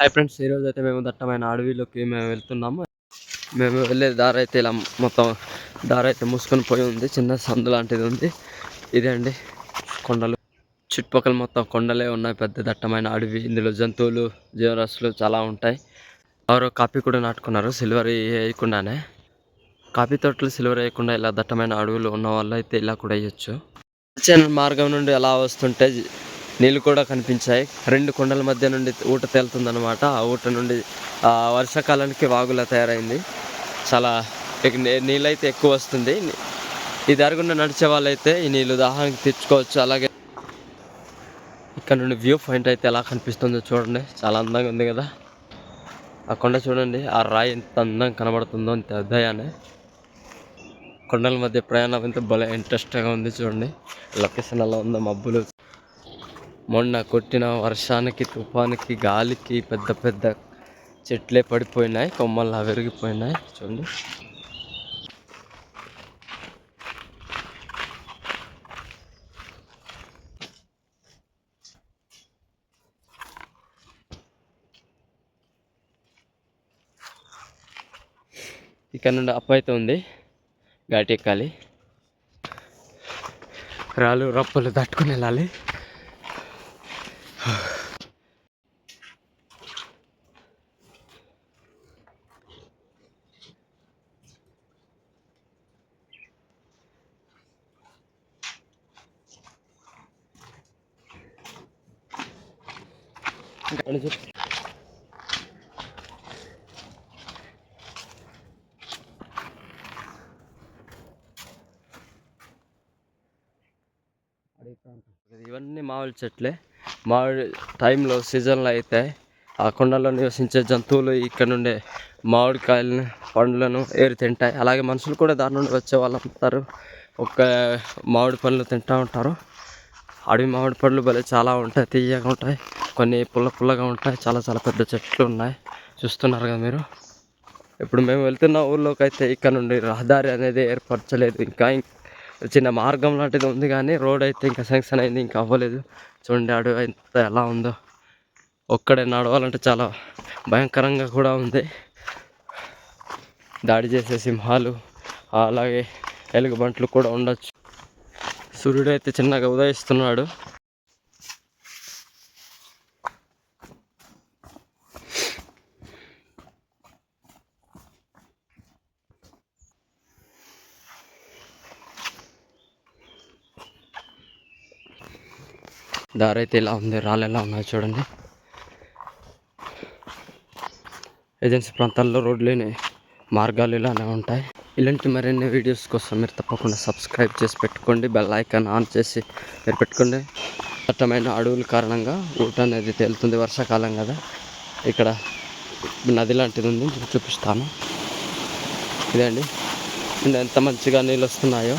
Hi friends ఈరోజు అయితే మేము దట్టమైన అడవిలోకి మేము వెళ్తున్నాము. మేము వెళ్ళే దారి అయితే ఇలా మొత్తం దారి అయితే మూసుకొని పోయి ఉంది. చిన్న సందు లాంటిది ఉంది. ఇదే అండి కొండలు. చుట్టుపక్కల మొత్తం కొండలే ఉన్నాయి. పెద్ద దట్టమైన అడవి. ఇందులో జంతువులు జీవరాశులు చాలా ఉంటాయి. ఎవరో కాపీ కూడా నాటుకున్నారు. సిల్వర్ వేయకుండానే. కాఫీ తోటలు సిల్వర్ వేయకుండా ఇలా దట్టమైన అడవులు ఉన్న వాళ్ళు అయితే ఇలా కూడా వేయచ్చు. మార్గం నుండి అలా వస్తుంటే నీళ్ళు కూడా కనిపించాయి. రెండు కొండల మధ్య నుండి ఊట తేలుతుందనమాట ఆ ఊట నుండి ఆ వర్షాకాలానికి వాగులా తయారైంది. చాలా నీళ్ళైతే ఎక్కువ వస్తుంది. ఈ దారిగుండా నడిచే వాళ్ళైతే ఈ నీళ్ళు దాహానికి తెచ్చుకోవచ్చు. అలాగే ఇక్కడ నుండి వ్యూ పాయింట్ అయితే ఎలా కనిపిస్తుందో చూడండి. చాలా అందంగా ఉంది కదా. ఆ కొండ చూడండి. ఆ రాయి ఎంత అందంగా కనబడుతుందో అంత ఉదయాన్నే కొండల మధ్య ప్రయాణం అయితే భలే ఇంట్రెస్ట్గా ఉంది చూడండి. లొకేషన్ అలా ఉందో మబ్బులు మొన్న కొట్టిన వర్షానికి తుఫానికి గాలికి పెద్ద పెద్ద చెట్లే పడిపోయినాయి కొమ్మల్లా విరిగిపోయినాయి. చూడండి. ఇక్కడ నుండి అప్ అయితే ఉంది. ఘాటి ఎక్కాలి రాళ్ళు రప్పలు తట్టుకుని వెళ్ళాలి. Hah, 去 ఇవన్నీ మామిడి చెట్లే. మామిడి టైంలో సీజన్లో అయితే ఆ కొండల్లో నివసించే జంతువులు ఇక్కడ నుండే మామిడికాయలను పండ్లను ఏరి తింటాయి. అలాగే మనుషులు కూడా దాని నుండి వచ్చే వాళ్ళు ఉంటారు. ఒక మామిడి పండ్లు తింటూ ఉంటారు. అడవి మామిడి పండ్లు భలే చాలా ఉంటాయి తీయగా ఉంటాయి. కొన్ని పుల్ల పుల్లగా ఉంటాయి. చాలా చాలా పెద్ద చెట్లు ఉన్నాయి. చూస్తున్నారు కదా మీరు? ఇప్పుడు మేము వెళ్తున్న ఊర్లోకి అయితే ఇక్కడ నుండి రహదారి అనేది ఏర్పరచలేదు. ఇంకా చిన్న మార్గం లాంటిది ఉంది కానీ రోడ్ అయితే ఇంకా శాంక్షన్ అయింది ఇంకా అవ్వలేదు. చూడండి అడవి ఎంత ఎలా ఉందో. ఒక్కడే నడవాలంటే చాలా భయంకరంగా కూడా ఉంది. దాడి చేసే సింహాలు అలాగే ఎలుగుబంట్లు కూడా ఉండొచ్చు. సూర్యుడు అయితే చిన్నగా ఉదయిస్తున్నాడు. దారి అయితే ఇలా ఉంది రాళ్ళు ఎలా ఉన్నాయి చూడండి. ఏజెన్సీ ప్రాంతాల్లో రోడ్లేని మార్గాలు ఇలానే ఉంటాయి. ఇలాంటి మరిన్ని వీడియోస్ కోసం మీరు తప్పకుండా సబ్స్క్రైబ్ చేసి పెట్టుకోండి. బెల్ ఐకాన్ ఆన్ చేసి మీరు పెట్టుకోండి. దట్టమైన అడవుల కారణంగా ఊట అనేది తేలుతుంది వర్షాకాలం కదా. ఇక్కడ నది లాంటిది ఉంది చూపిస్తాను. ఇదే అండి ఎంత మంచిగా నీళ్ళు వస్తున్నాయో.